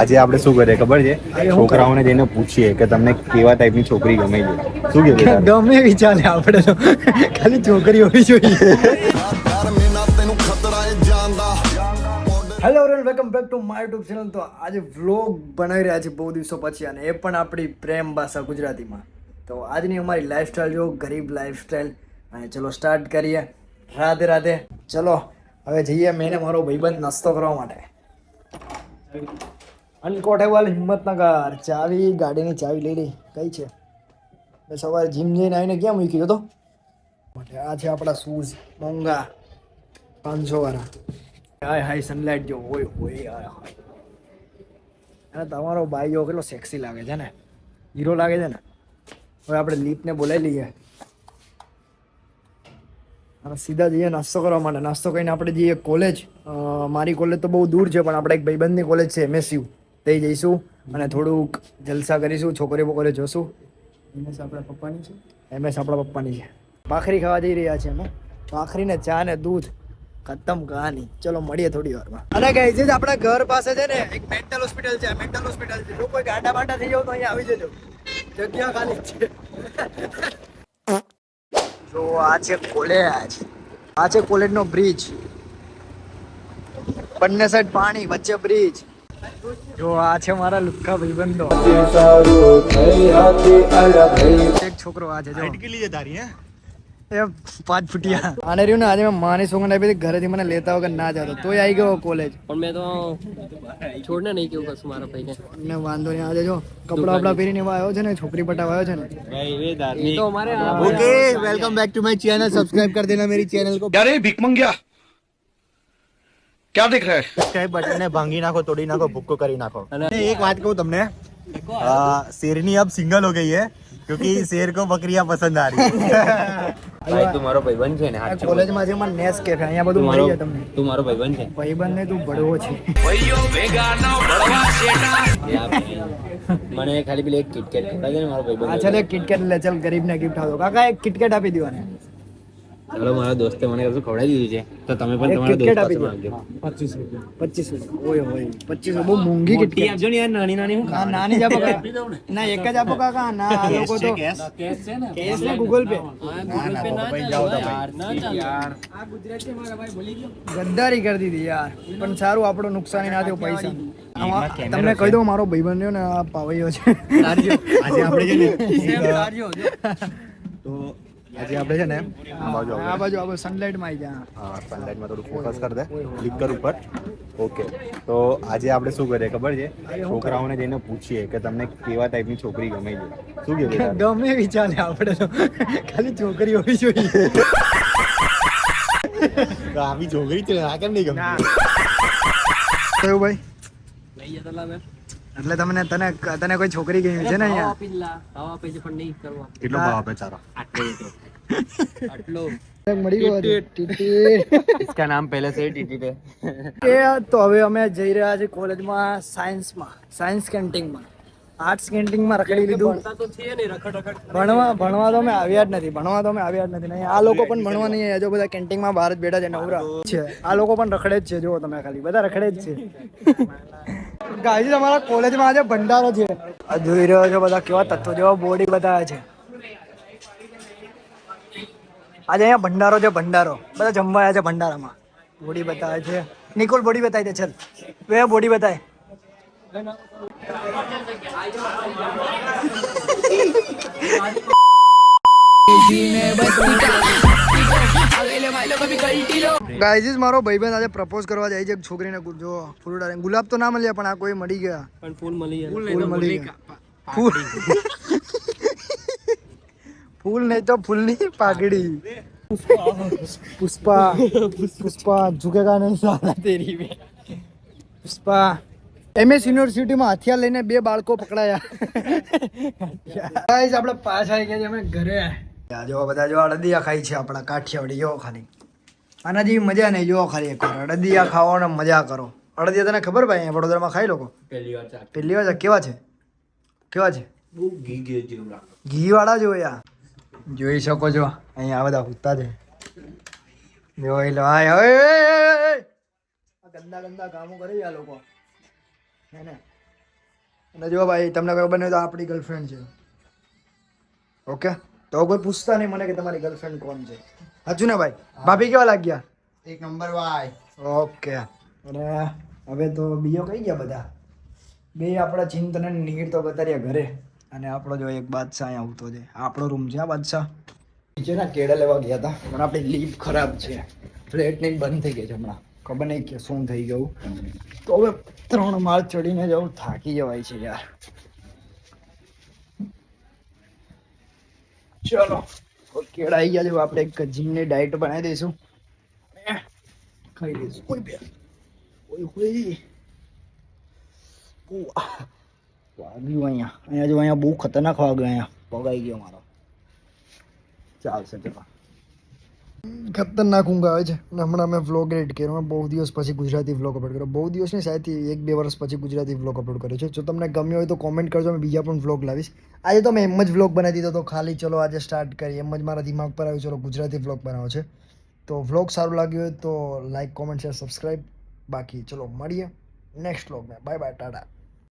આજે આપણે શું કરીએ ખબર છે? છોકરાઓને જઈને પૂછીએ કે તમને કેવા ટાઈપની છોકરી ગમે છે. શું કે ગમે વિચારે આપણે તો ખાલી છોકરી હોવી જોઈએ. Hello everyone welcome back to my YouTube channel તો આજે વ્લોગ બનાવી રહ્યા છે બહુ દિવસો પછી અને એ પણ આપણી પ્રેમ ભાષા ગુજરાતીમાં. તો આજની અમારી લાઈફસ્ટાઈલ જો ગરીબ લાઈફસ્ટાઈલ અને ચલો સ્ટાર્ટ કરીએ. રાધે રાધે. ચલો હવે જઈએ મેને મારો ભાઈબંધ નાસ્તો કરવા માટે. અનકોટેબલ હિંમતનગર ચાવી, ગાડીની ચાવી લઈ લઈ. કઈ છે? મેં સવારે જીમ જઈને આવીને ક્યાં મૂકી હતો માટે આ છે આપણા શૂઝ, મોંઘા, પાંચસો વાળા. હાય હાય સનલાઇટ જો. હોય હોય હાય હાય. અને તમારો ભાઈઓ કેટલો સેક્સી લાગે છે, ને? હીરો લાગે છે, ને? હવે આપણે લીપને બોલાવી લઈએ. અને સીધા જઈએ નાસ્તો કરવા માટે. નાસ્તો કરીને આપણે જઈએ કોલેજ મારી કોલેજ તો બહુ દૂર છે, પણ આપણે એક ભાઈબંધની કોલેજ છે એમએસયુ તે જઈશું અને થોડુંક જલસા કરીશું છોકરી બોકરીઓ જોશું. એમએસ આપણા પપ્પાની છે? એમએસ આપણા પપ્પાની છે. ભાખરી ખાવા જઈ રહ્યા છે અમે. ભાખરી ને ચા ને દૂધ. ખતમ કહાની. ચલો મળીએ થોડી વારમાં. અને કઈ છે આપણા ઘર પાસે છે ને એક મેન્ટલ હોસ્પિટલ છે મેન્ટલ હોસ્પિટલ છે. જો કોઈ ગાડા બાટા થઈ જાવ તો અહીંયા આવી જજો. જગ્યા ખાલી છે. જો આ છે કોલેજ. આ છે કોલેજનો બ્રિજ બંને સાઈડ પાણી વચ્ચે બ્રિજ જો આ છે મારા લુખ્ખા ભાઈબંધો. એક છોકરો આ છે જો. હટકી તારી હે? એ પાંચ ફૂટિયા. આને રહ્યું ને આજે મેં માની સોંગ આપી હતી ઘરેથી મને લેતા વગર ના જતો. તોય આવી ગયો કોલેજ પણ મેં તો છોડને નહીં કેવું કશું મારા ભાઈને. ને વાંધો નહીં આજે જો કપડા કપડા પહેરીને આવ્યો છે ને છોકરી પટાવ આવ્યો છે ને. તો okay welcome back to my channel subscribe કર દેના મારી ચેનલ કો અરે ભીખ મંગ્યા? ક્યાં દિખ રહે સબસ્ક્રાઇબ બટનને ભાંગી નાખો તોડી નાખો ભૂક્કો કરી નાખો. અને એક વાત કહું તમને શેરની અબ સિંગલ હો ગઈ હે ક્યોંકિ શેર કો બકરીયા પસંદ આ રહી ભાઈ તું મારો ભાઈબંધ છે ને હાથ કોલેજમાં જે મને નેસ કે અહીંયા બધું મળી જાય તમને. તું મારો ભાઈબંધ છે. ભાઈબંધ ને તું બડવો છે. ભાઈઓ ભેગા ના બડવા શેટા મને ખાલી પેલી એક કિટકેટ ખવડાવજે ને મારો ભાઈ ચાલ એક કિટકેટ લે ચાલ ગરીબને ગિફ્ટ આપો. કાકા એક કિટકેટ આપી દેવાને ચાલો મારા દોસ્તે મને કશું ખવડાવી દીધું છે. તો તમે પણ તમારા દોસ્ત પાસે માંગજો. પચીસ રૂપિયા. પચીસ રૂપિયા. ઓય હોય પચીસ બહુ મોંઘી કિટકેટ આપજો ને યાર નાની નાની હું ના નાની જ આપો કાકા. ના. એક જ આપો કાકા. ના આ લોકો તો કેશ? ને ગૂગલ પે ગદ્દારી કરી દીધી યાર. પણ સારું આપણો નુકસાન ના થયો પૈસા. તમને કહી દઉં મારો ભાઈ બન્યો ને આ પાવૈયો છે. આજે આપણે છે ને તો આજે આપણે છે ને આ બાજુ આ બાજુ આપણે બાજુ સનલાઇટમાં આવી ગયા. હા સનલાઇટમાં થોડું ફોકસ કર દે. ફ્લિકર ઉપર. ઓકે તો આજે આપણે શું કરીએ ખબર છે? છોકરાઓને જઈને પૂછીએ કે તમને કેવા ટાઈપની છોકરી ગમે છે? શું તારે? ગમે વિચારે આપણે તો. ખાલી છોકરી હોવી જોઈએ. આવી છોકરી છે આ કેમ નહીં ગમે કયું ભાઈ? એટલે તમને તને તને કોઈ છોકરી ગઈ છે ને અહીંયા? ભાવ કેટલો ભાવ આપે ચારો. આટલો તો હવે અમે જઈ રહ્યા છે કોલેજમાં સાયન્સમાં સાયન્સ કેન્ટીનમાં. આર્ટ્સ કેન્ટીનમાં રખડી લીધું. ભણવા ભણવા તો અમે આવ્યા જ નથી ભણવા તો અમે આવ્યા જ નથી. આ લોકો પણ ભણવા નહીં જો બધા કેન્ટીનમાં બહાર જ બેઠા છે નવરા. છે. આ લોકો પણ રખડે જ છે જો તમે ખાલી. બધા રખડે જ છે. ગાઈઝ અમારા કોલેજમાં આજે ભંડારો છે. આ જોઈ રહ્યો છો બધા કેવા તત્વો જેવા બોડી બતાવે છે. આજે અહીંયા ભંડારો છે ભંડારો. બધા જમવા આવ્યા છે ભંડારામાં. બોડી બતાવે છે. નિકોલ બોડી બતાવી દે ચલ. બે બોડી બતાય. ગાઈઝ મારો ભાઈબંધ આજે પ્રપોઝ કરવા જાય છે એક છોકરીને જો ફૂલ ડાળે ગુલાબ તો ના મળ્યા પણ આ કોઈ મળી ગયા. પણ ફૂલ મળી ગયા. ફૂલ મળી ગયા. ફૂલ ફૂલ નહીં તો ફૂલની પાઘડી. પુષ્પા. પુષ્પા ઝુકેગા નહીં સાલા તેરી મે પુષ્પા. એમએસ યુનિવર્સિટીમાં હથિયાર લઈને બે બાળકો પકડાયા. ગાઈઝ આપણે પાસ આવી ગયા છે અમે ઘરે. જો બધા જો અડદિયા ખાઈ છે આપણા કાઠિયાવાડી જો ખાલી. આના જેવી મજા નહીં જો ખાલી એક વાર. અડદિયા ને મજા કરો. અડદિયા તને ખબર ભાઈ અહીંયા વડોદરામાં ખાઈ લોકો? પહેલી વાર પહેલી વાર કેવા છે? કેવા છે? ઘી વાળા જો યાર. જોઈ શકો છો અહીંયા આ બધા હુતા છે. જોઈ લો. આ ગંદા ગંદા કામો કરે આ લોકો. હે ને? અને જો ભાઈ તમને ખબર નહીં તો આપણી ગર્લફ્રેન્ડ છે. ઓકે? તો કોઈ પૂછતા નહીં મને કે તમારી ગર્લફ્રેન્ડ કોણ છે. હજુ ને ભાઈ? ભાભી કેવા લાગ્યા? એક નંબર ભાઈ. ઓકે. અને હવે તો બીજો કઈ ગયા બધા? બે આપણા ચિંતન અને નીર તો બતાર્યા ઘરે. અને આપણો જો એક બાદશાહ અહીંયા આવતો છે. આપણો રૂમ છે આ બાદશાહ. નીચેના કેળા લેવા ગયા હતા. પણ આપણી લીપ ખરાબ છે. ફ્લેટ નહીં બંધ થઈ ગઈ છે હમણાં. ખબર નહીં કે શું થઈ ગયું. તો હવે ત્રણ માળ ચડીને જવું થાકી જવાય છે યાર. ચલો હવે કેળા આવી ગયા છે હવે આપણે એક જીમની ડાયટ બનાવી દઈશું અને ખાઈ લઈશું ઓય બે ઓય ઓય ઉહ, વાગ્યું અહીંયા અહીંયા જો અહીંયા બહુ ખતરનાક વાગ્યું અહીંયા પગાઈ ગયો મારો ચાલશે ચલો ખતરનાક ઊંઘ આવે છે. અને હમણાં મેં વ્લોગ એડિટ કર્યો. મેં બહુ દિવસ પછી ગુજરાતી વ્લોગ અપલોડ કર્યો. બહુ દિવસ નહીં શાયદ એક બે વર્ષ પછી ગુજરાતી વ્લોગ અપલોડ કર્યો છે. જો તમને ગમ્યો હોય તો કોમેન્ટ કરજો, મેં બીજા પણ વ્લોગ લાવીશ. આજે તો મેં એમ જ વ્લોગ બનાવી દીધો તો ખાલી ચલો આજે સ્ટાર્ટ કરી એમ જ મારા દિમાગ પર આવ્યું, ચલો ગુજરાતી વ્લોગ બનાવો છે. તો વ્લોગ સારું લાગ્યું હોય તો લાઇક કોમેન્ટ શેર સબસ્ક્રાઈબ બાકી ચલો મળીએ નેક્સ્ટ વ્લોગમાં બાય બાય ટાટા.